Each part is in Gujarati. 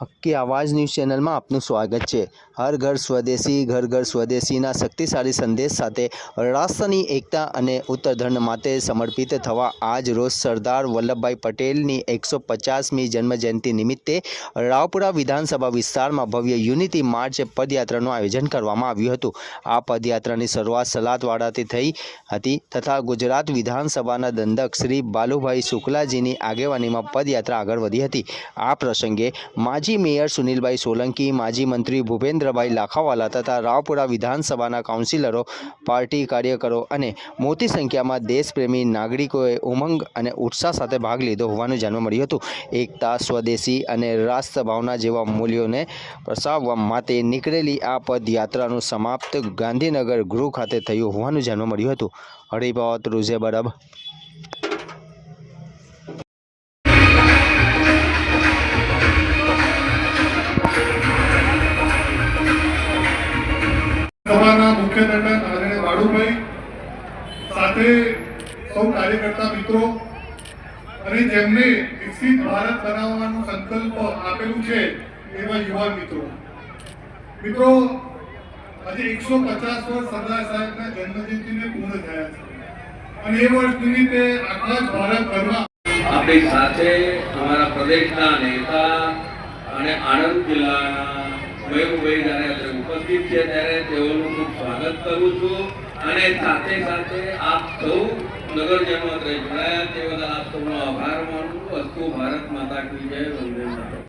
કે આવાજ ન્યૂઝ ચેનલમાં આપનું સ્વાગત છે. હર ઘર સ્વદેશી, ઘર ઘર સ્વદેશીના શક્તિશાળી સંદેશ સાથે રાષ્ટ્રની એકતા અને ઉત્તરધર્ણ માટે સમર્પિત થવા આજ રોજ સરદાર વલ્લભભાઈ પટેલની એકસો પચાસમી જન્મજયંતિ નિમિત્તે રાવપુરા વિધાનસભા વિસ્તારમાં ભવ્ય યુનિટી માર્ચ પદયાત્રાનું આયોજન કરવામાં આવ્યું હતું. આ પદયાત્રાની શરૂઆત સલાદવાડાથી થઈ હતી તથા ગુજરાત વિધાનસભાના દંડક શ્રી બાલુભાઈ શુક્લાજીની આગેવાનીમાં પદયાત્રા આગળ વધી હતી. આ પ્રસંગે માજી મેયર સુનિલભાઈ સોલંકી, માજી મંત્રી ભૂપેન્દ્રભાઈ લાખાવાલા તથા રાવપુરા વિધાનસભાના કાઉન્સિલરો, પાર્ટી કાર્યકરો અને મોટી સંખ્યામાં દેશપ્રેમી નાગરિકોએ ઉમંગ અને ઉત્સાહ સાથે ભાગ લીધો હોવાનું જાણવા મળ્યું હતું. એકતા, સ્વદેશી અને રાષ્ટ્રભાવના જેવા મૂલ્યોને પ્રસાવવા માટે નીકળેલી આ પદયાત્રાનું સમાપ્ત ગાંધીનગર ગૃહ ખાતે થયું હોવાનું જાણવા મળ્યું હતું. હરિભાવત રૂઝે બરબ. સભાના મુખ્ય દંડક આદરણીય વાડુભાઈ સાથે સૌ કાર્યકર્તા મિત્રો અને જેમને વિકસિત ભારત બનાવવાનો સંકલ્પ આપેલું છે એવા યુવાન મિત્રો. મિત્રો, આજે એકસો પચાસ વર્ષ સરદાર સાહેબના જન્મજયંતિને પૂર્ણ થયા છે. અને એ વર્ષ નિમિત્તે આખા જ ભારતભરમાં આપણી સાથે અમારા પ્રદેશના નેતા અને આણંદ જિલ્લાના મયુરભાઈ જ્યારે સચિવ છે ત્યારે તેઓનું ખૂબ સ્વાગત કરું છું અને સાથે સાથે આપ સૌ નગરજનો અત્રે જોડાયા તે બદલ આપ સૌનો આભાર માનું છું. અસ્તુ ભારત માતા કી જય. વંદે માતા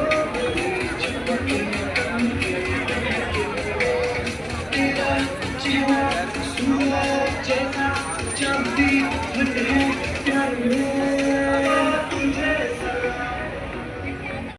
Jump deep,